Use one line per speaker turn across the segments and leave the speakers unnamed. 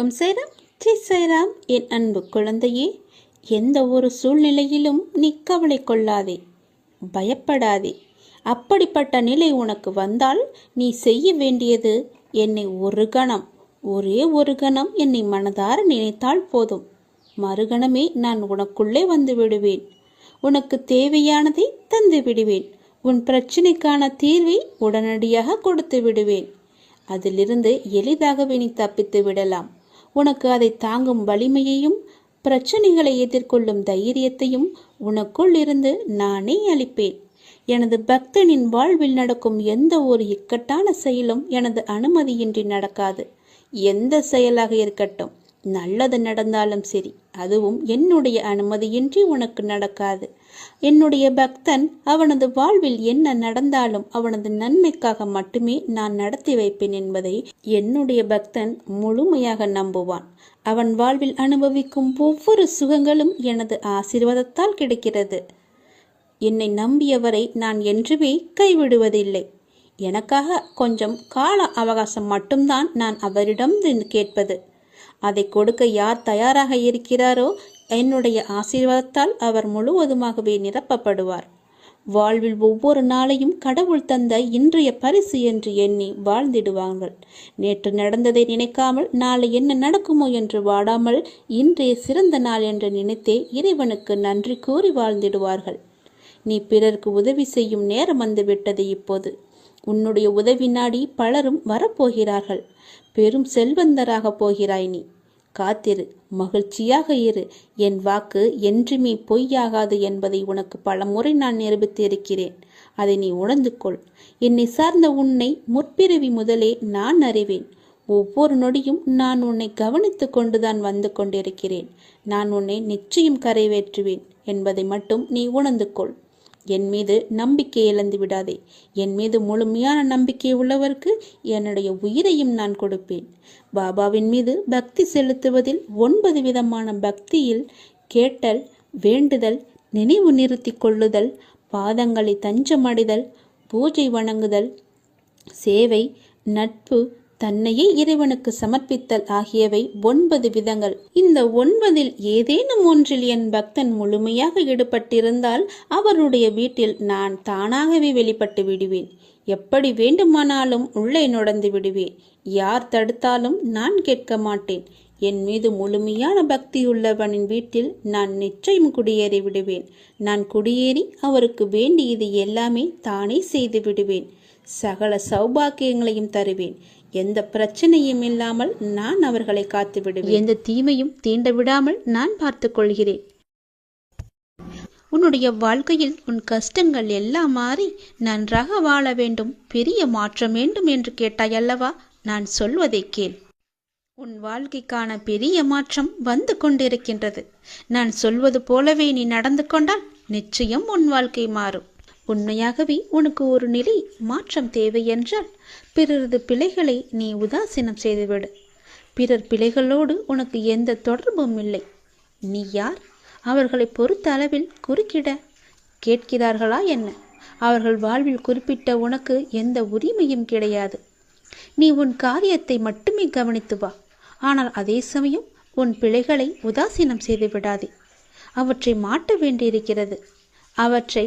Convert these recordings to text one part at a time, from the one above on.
உம் சைராம் ஜி சைராம் என் அன்பு குழந்தையே எந்த ஒரு சூழ்நிலையிலும் நீ கவலை கொள்ளாதே பயப்படாதே. அப்படிப்பட்ட நிலை உனக்கு வந்தால் நீ செய்ய வேண்டியது என்னை ஒரு கணம் ஒரே ஒரு கணம் என்னை மனதார நினைத்தால் போதும். மறுகணமே நான் உனக்குள்ளே வந்து விடுவேன். உனக்கு தேவையானதை தந்து விடுவேன். உன் பிரச்சனைக்கான தீர்வை உடனடியாக கொடுத்து விடுவேன். அதிலிருந்து எளிதாகவே நீ தப்பித்து விடலாம். உனக்கு அதை தாங்கும் வலிமையையும் பிரச்சனைகளை எதிர்கொள்ளும் தைரியத்தையும் உனக்குள் இருந்து நானே அளிப்பேன். எனது பக்தனின் வாழ்வில் நடக்கும் எந்த ஒரு இக்கட்டான செயலும் எனது அனுமதியின்றி நடக்காது. எந்த செயலாக இருக்கட்டும் நல்லது நடந்தாலும் சரி அதுவும் என்னுடைய அனுமதியின்றி உனக்கு நடக்காது. என்னுடைய பக்தன் அவனது வாழ்வில் என்ன நடந்தாலும் அவனது நன்மைக்காக மட்டுமே நான் நடத்தி வைப்பேன் என்பதை என்னுடைய பக்தன் முழுமையாக நம்புவான். அவன் வாழ்வில் அனுபவிக்கும் ஒவ்வொரு சுகங்களும் எனது ஆசீர்வாதத்தால் கிடைக்கிறது. என்னை நம்பியவரை நான் என்றுமே கைவிடுவதில்லை. எனக்காக கொஞ்சம் கால அவகாசம் மட்டும்தான் நான் அவரிடம் கேட்பது. அதை கொடுக்க யார் தயாராக இருக்கிறாரோ என்னுடைய ஆசீர்வாதத்தால் அவர் முழுவதுமாகவே நிரப்பப்படுவார். வாழ்வில் ஒவ்வொரு நாளையும் கடவுள் தந்த இன்றைய பரிசு என்று எண்ணி வாழ்ந்திடுவார்கள். நேற்று நடந்ததை நினைக்காமல் நாளை என்ன நடக்குமோ என்று வாடாமல் இன்றைய சிறந்த நாள் என்று நினைத்தே இறைவனுக்கு நன்றி கூறி வாழ்ந்திடுவார்கள். நீ பிறருக்கு உதவி செய்யும் நேரம் வந்துவிட்டது இப்போது. உன்னுடைய உதவி நாடி பலரும் வரப்போகிறார்கள். பெரும் செல்வந்தராக போகிறாய் நீ. காத்திரு மகிழ்ச்சியாக இரு. என் வாக்கு என்றுமே பொய்யாகாது என்பதை உனக்கு பல முறை நான் நிரூபித்து இருக்கிறேன் அதை நீ உணர்ந்து கொள் என்னை சார்ந்த உன்னை முற்பிறவி முதலே நான் அறிவேன். ஒவ்வொரு நொடியும் நான் உன்னை கவனித்து கொண்டுதான் வந்து கொண்டிருக்கிறேன். நான் உன்னை நிச்சயம் கரைவேற்றுவேன் என்பதை மட்டும் நீ உணர்ந்து கொள் என் மீது நம்பிக்கை இழந்து விடாதே. என் மீது முழுமையான நம்பிக்கை உள்ளவருக்கு என்னுடைய உயிரையும் நான் கொடுப்பேன். பாபாவின் மீது பக்தி செலுத்துவதில் ஒன்பது விதமான பக்தியில் கேட்டல் வேண்டுதல் நினைவு நிறுத்தி கொள்ளுதல் பாதங்களை தஞ்சமடைதல் பூஜை வணங்குதல் சேவை நட்பு தன்னையே இறைவனுக்கு சமர்ப்பித்தல் ஆகியவை ஒன்பது விதங்கள். இந்த ஒன்பதில் ஏதேனும் ஒன்றில் என் பக்தன் முழுமையாக ஈடுபட்டிருந்தால் அவருடைய வீட்டில் நான் தானாகவே வெளிப்பட்டு விடுவேன். எப்படி வேண்டுமானாலும் உள்ளே நுழைந்து விடுவேன். யார் தடுத்தாலும் நான் கேட்க மாட்டேன். என் மீது முழுமையான பக்தி உள்ளவனின் வீட்டில் நான் நிச்சயம் குடியேறி விடுவேன். நான் குடியேறி அவருக்கு வேண்டியது எல்லாமே தானே செய்து விடுவேன். சகல சௌபாக்கியங்களையும் தருவேன். எந்த பிரச்சனையும் இல்லாமல் நான் அவர்களை காத்து விடுவேன் எந்த தீமையும் தீண்ட விடாமல் நான் பார்த்துக் கொள்கிறேன். உன்னுடைய வாழ்க்கையில் உன் கஷ்டங்கள் எல்லாம் மாறி நன்றாக வாழ வேண்டும். பெரிய மாற்றம் வேண்டும் என்று கேட்டாய் அல்லவா? நான் சொல்வதை கேள். உன் வாழ்க்கைக்கான பெரிய மாற்றம் வந்து கொண்டிருக்கின்றது. நான் சொல்வது போலவே நீ நடந்து கொண்டால் நிச்சயம் உன் வாழ்க்கை மாறும். உண்மையாகவே உனக்கு ஒரு நிலை மாற்றம் தேவை என்றால் பிறரது பிழைகளை நீ உதாசீனம் செய்துவிடு. பிறர் பிழைகளோடு உனக்கு எந்த தொடர்பும் இல்லை. நீ யார்? அவர்களை பொறுத்த அளவில் குறுக்கிட கேட்கிறார்களா என்ன? அவர்கள் வாழ்வில் குறிப்பிட்ட உனக்கு எந்த உரிமையும் கிடையாது. நீ உன் காரியத்தை மட்டுமே கவனித்து வா. ஆனால் அதே சமயம் உன் பிழைகளை உதாசீனம் செய்து விடாதே. அவற்றை மாட்ட வேண்டியிருக்கிறது. அவற்றை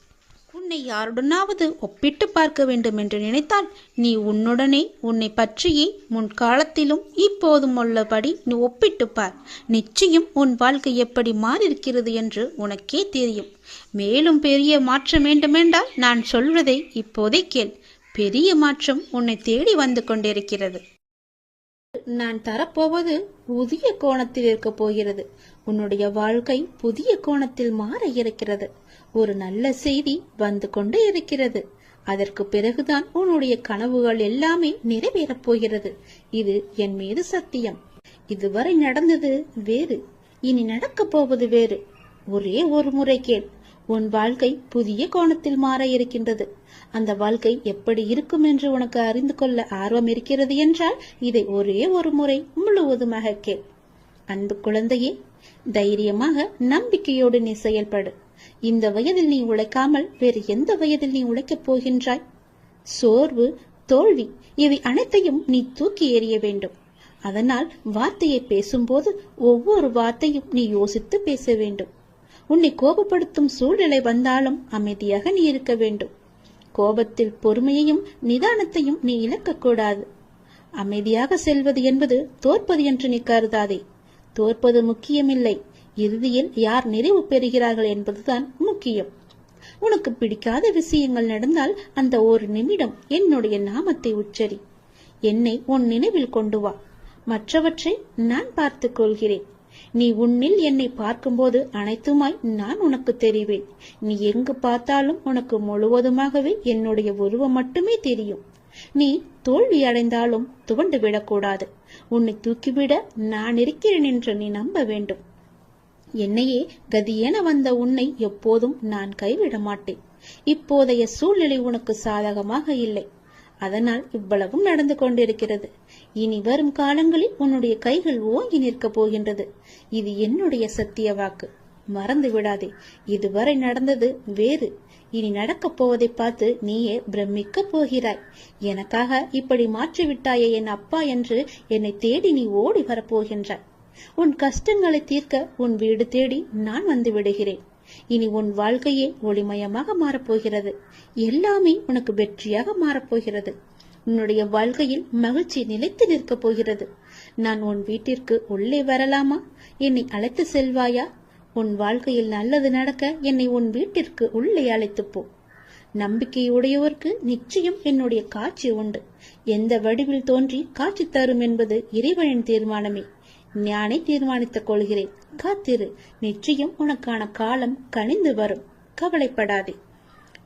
உன்னை யாருடனாவது ஒப்பிட்டு பார்க்க வேண்டும் என்று நினைத்தால் நீ உன்னுடனே உன்னை பற்றியே முன்காலத்திலும் இப்போதும் உள்ளபடி நீ ஒப்பிட்டு பார். நிச்சயம் உன் வாழ்க்கை எப்படி மாறியிருக்கிறது என்று உனக்கே தெரியும். மேலும் பெரிய மாற்றம் வேண்டுமென்றால் நான் சொல்வதை இப்போதே கேள். பெரிய மாற்றம் உன்னை தேடி வந்து கொண்டிருக்கிறது. நான் தரப்போவது புதிய கோணத்தில் இருக்க போகிறது. உன்னுடைய வாழ்க்கை புதிய கோணத்தில் மாற இருக்கிறது. ஒரு நல்ல செய்தி வந்து கொண்டு இருக்கிறது. அதற்கு பிறகுதான் உன்னுடைய கனவுகள் எல்லாமே நிறைவேறப் போகிறது. இது என் மீது சத்தியம். இதுவரை நடந்தது வேறு. இனி நடக்கப் போவது வேறு. ஒரே ஒரு முறை கேள். உன் வாழ்க்கை புதிய கோணத்தில் மாற இருக்கின்றது. அந்த வாழ்க்கை எப்படி இருக்கும் என்று உனக்கு அறிந்து கொள்ள ஆர்வம் இருக்கிறது என்றால் இதை ஒரே ஒரு முறை முழுவதுமாக கேள். அன்பு குழந்தையே தைரியமாக நம்பிக்கையோடு நீ செயல்படு. இந்த வயதில் நீ உழைக்காமல் வேறு எந்த வயதில் நீ உழைக்கப் போகின்றாய்? சோர்வு தோல்வி இவை அனைத்தையும் நீ தூக்கி எறிய வேண்டும். அதனால் வார்த்தையை பேசும்போது ஒவ்வொரு வார்த்தையும் நீ யோசித்து பேச வேண்டும். உன்னை கோபப்படுத்தும் சூழ்நிலை வந்தாலும் அமைதியாக நீ இருக்க வேண்டும். கோபத்தில் பொறுமையையும் நிதானத்தையும் நீ இழக்கக்கூடாது. அமைதியாக செல்வது என்பது தோற்பது என்று நீ கருதாதே. தோற்பது முக்கியமில்லை. இறுதியில் யார் நிறைவு பெறுகிறார்கள் என்பதுதான் முக்கியம். உனக்கு பிடிக்காத விஷயங்கள் நடந்தால் அந்த ஒரு நிமிடம் என்னுடைய நாமத்தை உச்சரி. என்னை உன் நினைவில் கொண்டு வா. மற்றவற்றை நான் பார்த்துக் கொள்கிறேன். நீ உன்னில் என்னை பார்க்கும்போது அனைத்துமாய் நான் உனக்கு தெரிவேன். நீ எங்கு பார்த்தாலும் உனக்கு முழுவதுமாகவே என்னுடைய உருவம் மட்டுமே தெரியும். நீ தோல்வி அடைந்தாலும் துவண்டு விடக்கூடாது. உன்னை தூக்கிவிட நான் இருக்கிறேன் என்று நீ நம்ப வேண்டும். என்னையே கதியென வந்த உன்னை எப்போதும் நான் கைவிட மாட்டேன் இப்போதைய சூழ்நிலை உனக்கு சாதகமாக இல்லை. அதனால் இவ்வளவும் நடந்து கொண்டிருக்கிறது. இனி வரும் காலங்களில் உன்னுடைய கைகள் ஓங்கி நிற்கப் போகின்றது. இது என்னுடைய சத்திய வாக்கு. மறந்து விடாதே. இதுவரை நடந்தது வேறு. இனி நடக்கப் போவதை பார்த்து நீயே பிரமிக்க போகிறாய். எனக்காக இப்படி மாற்றிவிட்டாயே என் அப்பா என்று என்னை தேடி நீ ஓடி வரப்போகின்றாய் உன் கஷ்டங்களை தீர்க்க உன் வீடு தேடி நான் வந்து விடுகிறேன். இனி உன் வாழ்க்கையே ஒளிமயமாக மாறப்போகிறது. எல்லாமே உனக்கு வெற்றியாக மாறப்போகிறது. உன்னுடைய வாழ்க்கையில் மகிழ்ச்சி நிலைத்து நிற்கப் போகிறது. நான் உன் வீட்டிற்கு உள்ளே வரலாமா? என்னை அழைத்து செல்வாயா? உன் வாழ்க்கையில் நல்லது நடக்க என்னை உன் வீட்டிற்கு உள்ளே அழைத்து போ. நம்பிக்கையுடையவர்க்கு நிச்சயம் என்னுடைய காட்சி உண்டு. எந்த வடிவில் தோன்றி காட்சி தரும் என்பது இறைவனின் தீர்மானமே. ஞானை தீர்மானித்துக் கொள்கிறேன். காத்திரு நிச்சயம் உனக்கான காலம் கனிந்து வரும். கவலைப்படாதே.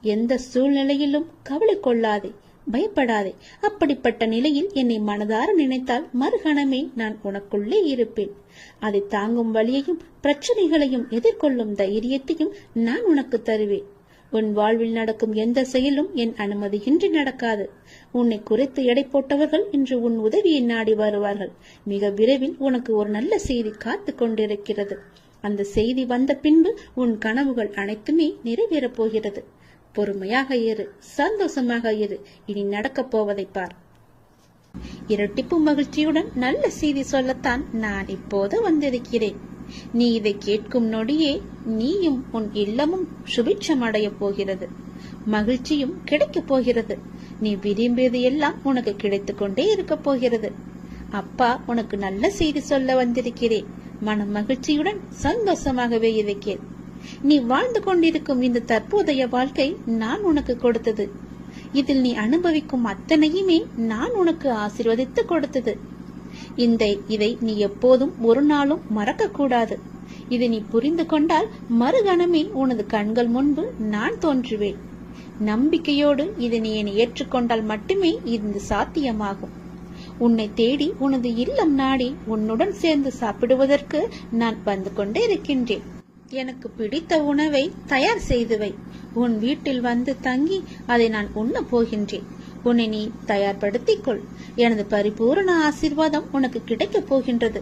எந்த சூழ்நிலையிலும் கவலை கொள்ளாதே. பயப்படாதே. அப்படிப்பட்ட நிலையில் என்னை மனதார நினைத்தால் மறுகணமே நான் உனக்குள்ளே இருப்பேன். அதை தாங்கும் வழியையும் பிரச்சனைகளையும் எதிர்கொள்ளும் தைரியத்தையும் நான் உனக்கு தருவேன். உன் வாழ்வில் நடக்கும் எந்த செயலும் என் அனுமதியின்றி நடக்காது. உன்னை குறைத்து எடை போட்டவர்கள் இன்று உன் உதவியை நாடி வருவார்கள். மிக விரைவில் உனக்கு ஒரு நல்ல செய்தி காத்து கொண்டிருக்கிறது. அந்த செய்தி வந்த பின்பு உன் கனவுகள் அனைத்துமே நிறைவேறப் போகிறது. பொறுமையாக இரு சந்தோஷமாக இரு. இனி நடக்கப் போவதை பார். இரட்டிப்பு மகிழ்ச்சியுடன் நல்ல செய்தி சொல்லத்தான் நான் இப்போது வந்திருக்கிறேன். நீ இதை கேட்கும் நொடியே நீயும் உன் இல்லமும் சுபிட்சம் அடையப் போகிறது. மகிழ்ச்சியும் கிடைக்கப் போகிறது. நீ விரும்பியது எல்லாம் உனக்கு கிடைத்துக் கொண்டே இருக்கப் போகிறது. அப்பா உனக்கு நல்ல செய்தி சொல்ல வந்திருக்கிறேன். மன மகிழ்ச்சியுடன் சந்தோஷமாகவே இருக்கிறேன். நீ வாழ்ந்து கொண்டிருக்கும் இந்த தற்போதைய வாழ்க்கை நான் உனக்கு கொடுத்தது. இதில் நீ அனுபவிக்கும் அத்தனையுமே நான் உனக்கு ஆசிர்வதித்து கொடுத்தது. இந்த இதை நீ எப்போதும் ஒரு நாளும் மறக்க கூடாது இதை நீ புரிந்து கொண்டால் மறுகணமே உனது கண்கள் முன்பு நான் தோன்றுவேன். நம்பிக்கையோடு இதை நீ ஏற்றுக்கொண்டால் மட்டுமே இது சாத்தியமாகும். உன்னை தேடி உனது இல்லம் நாடி உன்னுடன் சேர்ந்து சாப்பிடுவதற்கு நான் வந்து கொண்டே இருக்கின்றேன். எனக்கு பிடித்த உணவை தயார் செய்து வை. உன் வீட்டில் வந்து தங்கி அதை நான் உண்ண போகின்றேன். உன்னை நீ தயார்படுத்திக் கொள். எனது பரிபூரண ஆசீர்வாதம் உனக்கு கிடைக்கப் போகின்றது.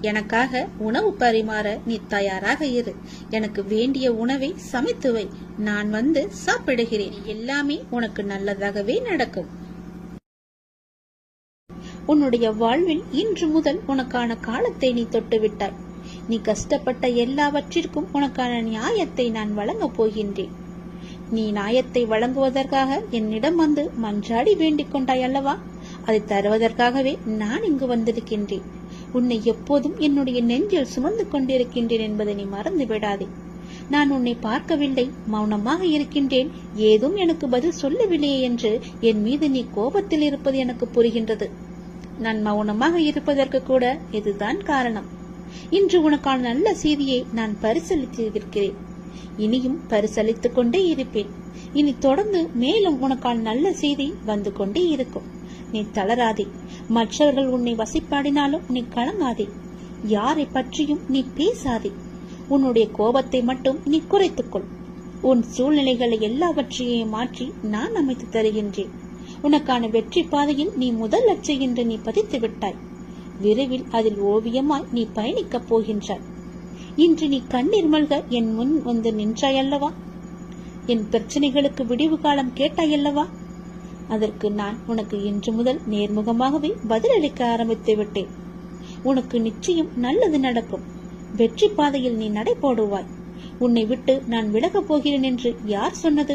எனக்காக உணவு பரிமாற நீ தயாராக இரு. எனக்கு வேண்டிய உணவை சமைத்து வை. நான் வந்து சாப்பிடுகிறேன். எல்லாமே உனக்கு நல்லதாகவே நடக்கும். உன்னுடைய வாழ்வில் இன்று முதல் உனக்கான காலத்தை நீ தொட்டுவிட்டாய். நீ கஷ்டப்பட்ட எல்லாவற்றிற்கும் உனக்கான நியாயத்தை நான் வழங்கப் போகின்றேன். நீ நியாயத்தை வழங்குவதற்காக என்னிடம் வந்து மன்றாடி வேண்டிக் கொண்டாய் அல்லவா? அதை தருவதற்காகவே நான் இங்கு வந்திருக்கின்றேன். உன்னை எப்போதும் என்னுடைய நெஞ்சில் சுமந்து கொண்டிருக்கின்றேன் என்பதை நீ மறந்து விடாதே நான் உன்னை பார்க்கவில்லை மௌனமாக இருக்கின்றேன் ஏதும் எனக்கு பதில் சொல்லவில்லையே என்று என் மீது நீ கோபத்தில் இருப்பது எனக்கு புரிகின்றது. நான் மௌனமாக இருப்பதற்கு கூட இதுதான் காரணம். இன்று உனக்கான நல்ல செய்தியை நான் பரிசளித்திருக்கிறேன். இனியும் பரிசளித்துக் கொண்டே இருப்பேன். இனி தொடர்ந்து மேலும் உனக்கான நல்ல செய்தி வந்து கொண்டே இருக்கும். நீ தளராதே. மற்றவர்கள் உன்னை வசிப்பாடினாலும் நீ கலங்காதே. யாரை பற்றியும் நீ பேசாதே. உன்னுடைய கோபத்தை மட்டும் நீ குறைத்துக்கொள். உன் சூழ்நிலைகளை எல்லாவற்றையும் மாற்றி நான் அமைத்து தருகின்றேன். உனக்கான வெற்றி பாதையில் நீ முதல் லட்சை என்று நீ பதித்து விட்டாய். விரைவில் அதில் ஓவியமாய் நீ பயணிக்கப் போகின்றாய். இன்று நீ கண்ணீர் மல்க என் முன் வந்து நின்றாயல்லவா? என் பிரச்சனைகளுக்கு விடிவு காலம் கேட்டாயல்லவா? அதற்கு நான் உனக்கு இன்று முதல் நேர்முகமாகவே பதிலளிக்க ஆரம்பித்து விட்டேன். உனக்கு நிச்சயம் நல்லது நடக்கும். வெற்றி பாதையில் நீ நடை போடுவாய். உன்னை விட்டு நான் விலகப் போகிறேன் என்று யார் சொன்னது?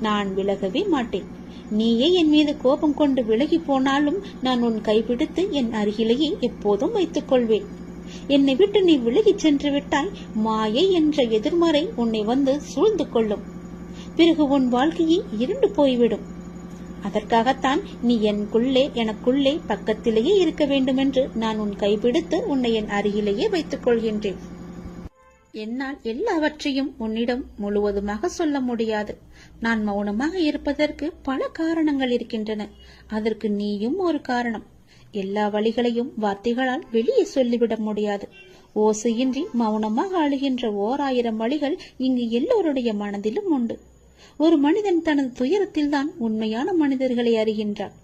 நான் விலகவே மாட்டேன். நீயே என் மீது கோபம் கொண்டு விலகி போனாலும் நான் உன் கைபிடித்து என் அருகிலேயே எப்போதும் வைத்துக் கொள்வேன் என்னை விட்டு நீ விலகிச் சென்று விட்டாய். மாயை என்ற எதிர்மறை உன்னை வந்து சூழ்ந்து கொள்ளும். பிறகு உன் வாழ்க்கையே இருண்டு போய்விடும். அதற்காகத்தான் நீ எனக்குள்ளே எனக்குள்ளே பக்கத்திலேயே இருக்க வேண்டுமென்று நான் உன் கைபிடித்து உன்னை என் அருகிலேயே வைத்துக் கொள்கின்றேன். என்னால் எல்லாவற்றையும் உன்னிடம் முழுவதுமாக சொல்ல முடியாது. நான் மௌனமாக இருப்பதற்கு பல காரணங்கள் இருக்கின்றன. அதற்கு நீயும் ஒரு காரணம். எல்லா வழிகளையும் வார்த்தைகளால் வெளியே சொல்லிவிட முடியாது. ஓசையின்றி மௌனமாக அழுகின்ற ஓர் ஆயிரம் வழிகள் இங்கு எல்லோருடைய மனதிலும் உண்டு. ஒரு மனிதன் தனது துயரத்தில்தான் உண்மையான மனிதர்களை அறிகின்றான்.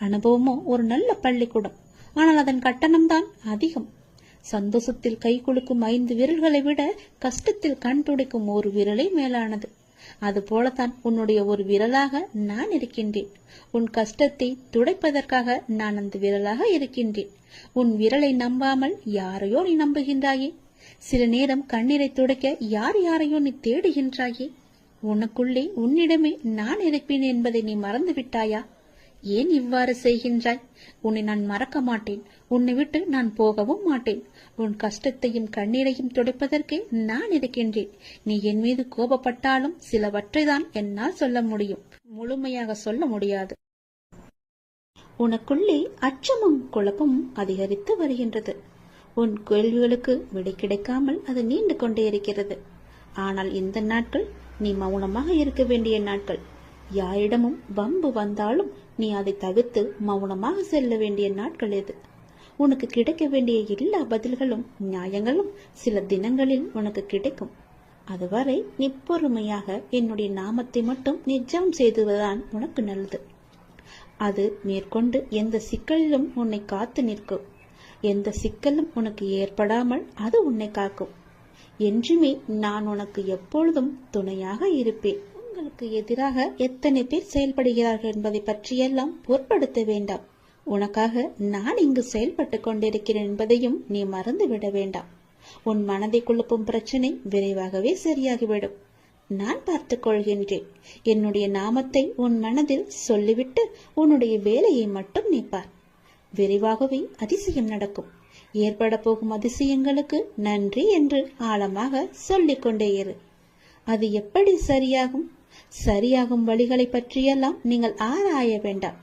அனுபவமோ ஒரு நல்ல பள்ளிக்கூடம். ஆனால் அதன் கட்டணம்தான் அதிகம். சந்தோஷத்தில் கை குலுக்கும் ஐந்து விரல்களை விட கஷ்டத்தில் கண் துடைக்கும் ஒரு விரலை மேலானது. அது போலத்தான் உன்னுடைய ஒரு விரலாக நான் இருக்கின்றேன். உன் கஷ்டத்தை துடைப்பதற்காக நான் அந்த விரலாக இருக்கின்றேன். உன் விரலை நம்பாமல் யாரையோ நீ நம்புகின்றாயே? சில நேரம் கண்ணீரை துடைக்க யார் யாரையோ நீ தேடுகின்றாயே? உனக்குள்ளே உன்னிடமே நான் இருப்பேன் என்பதை நீ மறந்து விட்டாயா ஏன் இவ்வாறு செய்கின்றாய்? உன்னை நான் மறக்க மாட்டேன். உன்னை விட்டு நான் போகவும் மாட்டேன். உன் கஷ்டத்தையும் கண்ணீரையும் துடைப்பதற்கே நான் இருக்கின்றேன். நீ என் மீது கோபப்பட்டாலும் சிலவற்றை தான் என்னால் சொல்ல முடியும். முழுமையாக சொல்ல முடியாது. உனக்குள்ளே அச்சமும் குழப்பமும் அதிகரித்து வருகின்றது. உன் கேள்விகளுக்கு விடை கிடைக்காமல் அது நீண்டு கொண்டே இருக்கிறது. ஆனால் இந்த நாட்கள் நீ மௌனமாக இருக்க வேண்டிய நாட்கள். யாரிடமும் வம்பு வந்தாலும் நீ அதை தவிர்த்து மௌனமாக செல்ல வேண்டிய நாட்கள் எது? உனக்கு கிடைக்க வேண்டிய எல்லா பதில்களும் நியாயங்களும் சில தினங்களில் உனக்கு கிடைக்கும். அதுவரை நீ பொறுமையாக என்னுடைய நாமத்தை மட்டும் நிஜம் செய்துவதுதான் உனக்கு நல்லது. அது மேற்கொண்டு எந்த சிக்கலிலும் உன்னை காத்து நிற்கும். எந்த சிக்கலும் உனக்கு ஏற்படாமல் அது உன்னை காக்கும். என்றுமே நான் உனக்கு எப்பொழுதும் துணையாக இருப்பேன். உங்களுக்கு எதிராக எத்தனை பேர் செயல்படுகிறார்கள் என்பதை பற்றியெல்லாம் பொருட்படுத்த வேண்டாம். உனக்காக நான் இங்கு செயல்பட்டு கொண்டிருக்கிறேன் என்பதையும் நீ மறந்துவிட வேண்டாம். உன் மனதை குழப்பும் பிரச்சனை விரைவாகவே சரியாகிவிடும். நான் பார்த்துக் கொள்கின்றேன். என்னுடைய நாமத்தை உன் மனதில் சொல்லிவிட்டு உன்னுடைய வேலையை மட்டும் நீ பார். விரைவாகவே அதிசயம் நடக்கும். ஏற்பட போகும் அதிசயங்களுக்கு நன்றி என்று ஆழமாக சொல்லிக் கொண்டே இரு. அது எப்படி சரியாகும்? சரியாகும் வழிகளை பற்றியெல்லாம் நீங்கள் ஆராய வேண்டாம்.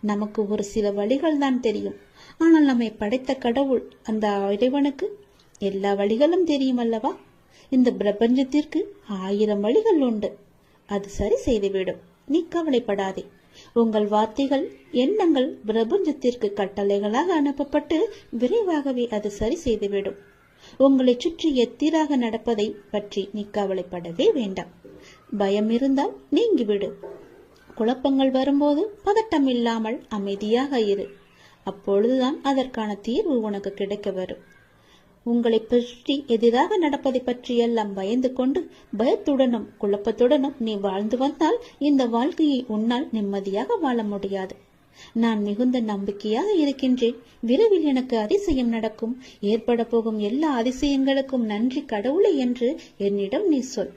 நமக்கு ஒரு சில வழிகள் தான் தெரியும். ஆனால் நம்மை படைத்த கடவுள் அந்த இறைவனுக்கு எல்லா வழிகளும் தெரியும் அல்லவா? இந்த பிரபஞ்சத்திற்கு ஆயிரம் வழிகள் உண்டு. அது சரி செய்துவிடும். நீ கவலைப்படாதே. உங்கள் வார்த்தைகள் எண்ணங்கள் பிரபஞ்சத்திற்கு கட்டளைகளாக அனுப்பப்பட்டு விரைவாகவே அது சரி செய்துவிடும். உங்களை சுற்றி எத்திராக நடப்பதை பற்றி நீ கவலைப்படவே வேண்டாம். பயம் இருந்தால் நீங்கிவிடு. குழப்பங்கள் வரும்போது பதட்டம் இல்லாமல் அமைதியாக இரு. அப்பொழுதுதான் அதற்கான தீர்வு உனக்கு கிடைக்க வரும். உங்களை பற்றி எதிராக நடப்பதை பற்றியெல்லாம் பயந்து கொண்டு பயத்துடனும் குழப்பத்துடனும் நீ வாழ்ந்து வந்தால் இந்த வாழ்க்கையை உன்னால் நிம்மதியாக வாழ முடியாது. நான் மிகுந்த நம்பிக்கையாக இருக்கின்றேன். விரைவில் எனக்கு அதிசயம் நடக்கும். ஏற்பட போகும் எல்லா அதிசயங்களுக்கும் நன்றி கடவுளை என்று என்னிடம் நீ சொல்.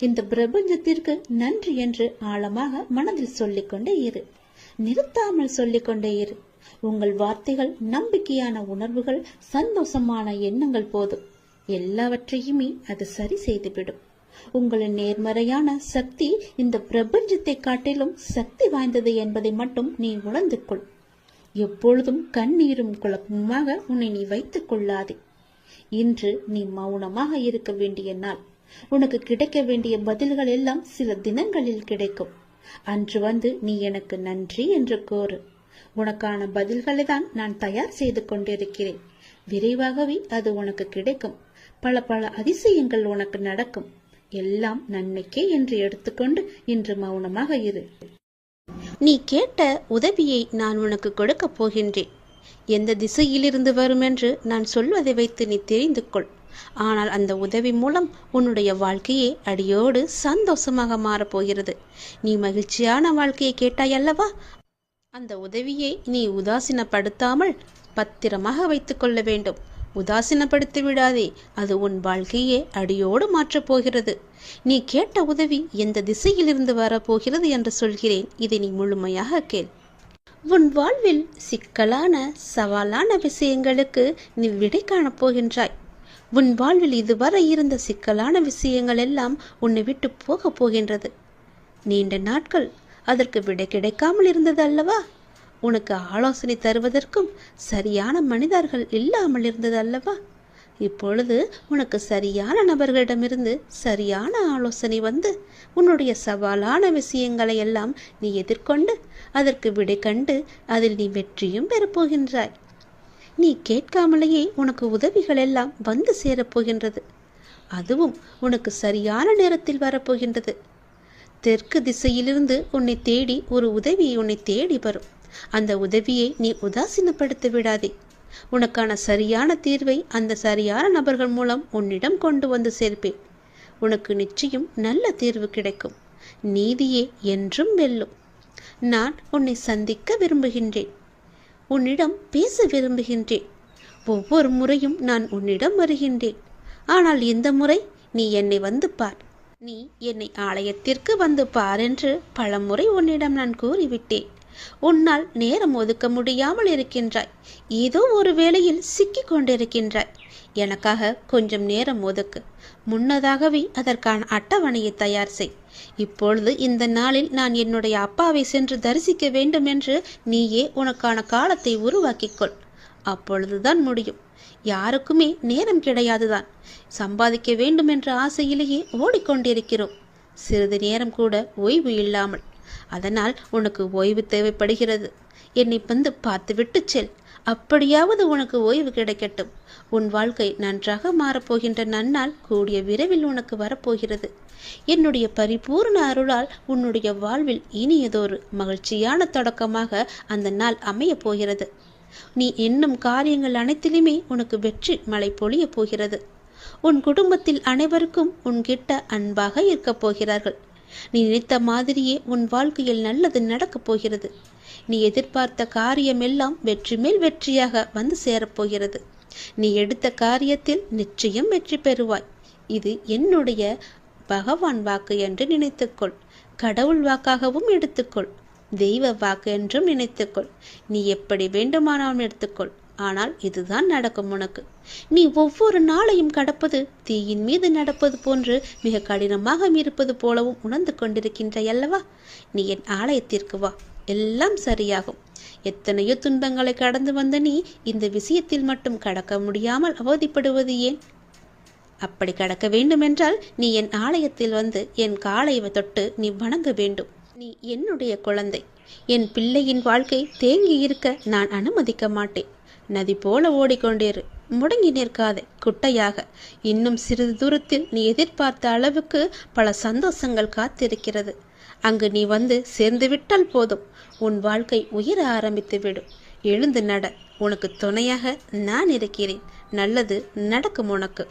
இந்த பிரபஞ்சத்திற்கு நன்றி என்று ஆழமாக மனதில் சொல்லிக்கொண்டே இரு. நிறுத்தாமல் சொல்லிக்கொண்டே இரு. உங்கள் வார்த்தைகள் நம்பிக்கையான உணர்வுகள் சந்தோஷமான எண்ணங்கள் போதும். எல்லாவற்றையுமே அது சரி செய்துவிடும். உங்களின் நேர்மறையான சக்தி இந்த பிரபஞ்சத்தை காட்டிலும் சக்தி வாய்ந்தது என்பதை மட்டும் நீ உணர்ந்து கொள் எப்பொழுதும் கண்ணீரும் குழப்பமாக உன்னை நீ வைத்துக் கொள்ளாதே. இன்று நீ மௌனமாக இருக்க வேண்டிய நாள். உனக்கு கிடைக்க வேண்டிய பதில்கள் எல்லாம் சில தினங்களில் கிடைக்கும். அன்று வந்து நீ எனக்கு நன்றி என்று கோரு உனக்கான பதில்களை தான் நான் தயார் செய்து கொண்டிருக்கிறேன். விரைவாகவே அது உனக்கு கிடைக்கும். பல பல அதிசயங்கள் உனக்கு நடக்கும். எல்லாம் நன்மைக்கே என்று எடுத்துக்கொண்டு இன்று மௌனமாக இரு. நீ கேட்ட உதவியை நான் உனக்கு கொடுக்கப் போகின்றேன். எந்த திசையிலிருந்து வரும் என்று நான் சொல்வதை வைத்து நீ தெரிந்து கொள். ஆனால் அந்த உதவி மூலம் உன்னுடைய வாழ்க்கையே அடியோடு சந்தோஷமாக மாறப்போகிறது நீ மகிழ்ச்சியான வாழ்க்கையை கேட்டாய் அல்லவா? அந்த உதவியை நீ உதாசீனப்படுத்தாமல் பத்திரமாக வைத்துக்கொள்ள வேண்டும். உதாசீனப்படுத்தி விடாதே. அது உன் வாழ்க்கையே அடியோடு மாற்றப் போகிறது. நீ கேட்ட உதவி எந்த திசையிலிருந்து வரப்போகிறது என்று சொல்கிறேன். இதை நீ முழுமையாக கேள். உன் வாழ்வில் சிக்கலான சவாலான விஷயங்களுக்கு நீ விடை காணப் போகின்றாய். உன் வாழ்வில் இதுவரை இருந்த சிக்கலான விஷயங்கள் எல்லாம் உன்னை விட்டு போகப் போகின்றது. நீண்ட நாட்கள் அதற்கு விடை கிடைக்காமல் இருந்தது அல்லவா? உனக்கு ஆலோசனை தருவதற்கும் சரியான மனிதர்கள் இல்லாமல் இருந்தது அல்லவா? இப்பொழுது உனக்கு சரியான நபர்களிடமிருந்து சரியான ஆலோசனை வந்து உன்னுடைய சவாலான விஷயங்களை எல்லாம் நீ எதிர்கொண்டு அதற்கு விடை கண்டு அதில் நீ வெற்றியும் பெறப்போகின்றாய் நீ கேட்காமலேயே உனக்கு உதவிகள் எல்லாம் வந்து சேரப்போகின்றது அதுவும் உனக்கு சரியான நேரத்தில் வரப்போகின்றது தெற்கு திசையிலிருந்து உன்னை தேடி ஒரு உதவி உன்னை தேடி வரும். அந்த உதவியை நீ உதாசீனப்படுத்த விடாதே. உனக்கான சரியான தீர்வை அந்த சரியான நபர்கள் மூலம் உன்னிடம் கொண்டு வந்து சேர்ப்பேன். உனக்கு நிச்சயம் நல்ல தீர்வு கிடைக்கும். நீதியே என்றும் வெல்லும். நான் உன்னை சந்திக்க விரும்புகின்றேன். உன்னிடம் பேச விரும்புகின்றேன். ஒவ்வொரு முறையும் நான் உன்னிடம் வருகின்றேன். ஆனால் இந்த முறை நீ என்னை வந்து பார். நீ என்னை ஆலயத்திற்கு வந்து பார் என்று பலமுறை உன்னிடம் நான் கூறிவிட்டேன். உன்னால் நேரம் ஒதுக்க முடியாமல் இருக்கின்றாய். ஏதோ ஒரு வேளையில் சிக்கிக் கொண்டிருக்கின்றாய். எனக்காக கொஞ்சம் நேரம் ஒதுக்கு. முன்னதாகவே அதற்கான அட்டவணையை தயார் செய். இப்பொழுது இந்த நாளில் நான் என்னுடைய அப்பாவை சென்று தரிசிக்க வேண்டும் என்று நீயே உனக்கான காலத்தை உருவாக்கிக்கொள் அப்பொழுதுதான் முடியும். யாருக்குமே நேரம் கிடையாதுதான். சம்பாதிக்க வேண்டும் என்ற ஆசையிலேயே ஓடிக்கொண்டிருக்கிறோம். சிறிது நேரம் கூட ஓய்வு இல்லாமல். அதனால் உனக்கு ஓய்வு தேவைப்படுகிறது. என்னை வந்து பார்த்துவிட்டு செல். அப்படியாவது உனக்கு ஓய்வு கிடைக்கட்டும். உன் வாழ்க்கை நன்றாக மாறப்போகின்ற நன்னால் கூடிய விரைவில் உனக்கு வரப்போகிறது. என்னுடைய பரிபூர்ண அருளால் உன்னுடைய வாழ்வில் இனியதொரு மகிழ்ச்சியான தொடக்கமாக அந்த நாள் அமையப் போகிறது. நீ எண்ணும் காரியங்கள் அனைத்திலுமே உனக்கு வெற்றி மழை பொழியப் போகிறது. உன் குடும்பத்தில் அனைவருக்கும் உன்கிட்ட அன்பாக இருக்கப் போகிறார்கள். நீ நினைத்த மாதிரியே உன் வாழ்க்கையில் நல்லது நடக்கப் போகிறது. நீ எதிர்பார்த்த காரியமெல்லாம் வெற்றி மேல் வெற்றியாக வந்து சேரப்போகிறது நீ எடுத்த காரியத்தில் நிச்சயம் வெற்றி பெறுவாய். இது என்னுடைய பகவான் வாக்கு என்று நினைத்துக்கொள். கடவுள் வாக்காகவும் எடுத்துக்கொள். தெய்வ வாக்கு என்றும் நினைத்துக்கொள். நீ எப்படி வேண்டுமானாலும் எடுத்துக்கொள். ஆனால் இதுதான் நடக்கும் உனக்கு. நீ ஒவ்வொரு நாளையும் கடப்பது தீயின் மீது நடப்பது போன்று மிக கடினமாக இருப்பது போலவும் உணர்ந்து கொண்டிருக்கின்றாய் அல்லவா? நீ என் ஆலயத்திற்கு வா. எல்லாம் சரியாகும். எத்தனையோ துன்பங்களை கடந்து வந்த நீ இந்த விஷயத்தில் மட்டும் கடக்க முடியாமல் அவதிப்படுவது ஏன்? அப்படி கடக்க வேண்டுமென்றால் நீ என் ஆலயத்தில் வந்து என் காலை தொட்டு நீ வணங்க வேண்டும். நீ என்னுடைய குழந்தை. என் பிள்ளையின் வாழ்க்கை தேங்கி இருக்க நான் அனுமதிக்க மாட்டேன். நதி போல ஓடிக்கொண்டிரு. முடங்கி நிற்காதே குட்டையாக. இன்னும் சிறிது தூரத்தில் நீ எதிர்பார்த்த அளவுக்கு பல சந்தோஷங்கள் காத்திருக்கிறது. அங்கு நீ வந்து சேர்ந்து விட்டால் போதும். உன் வாழ்க்கை உயர ஆரம்பித்து விடும். எழுந்து நட. உனக்கு துணையாக நான் இருக்கிறேன். நல்லது நடக்கும் உனக்கு.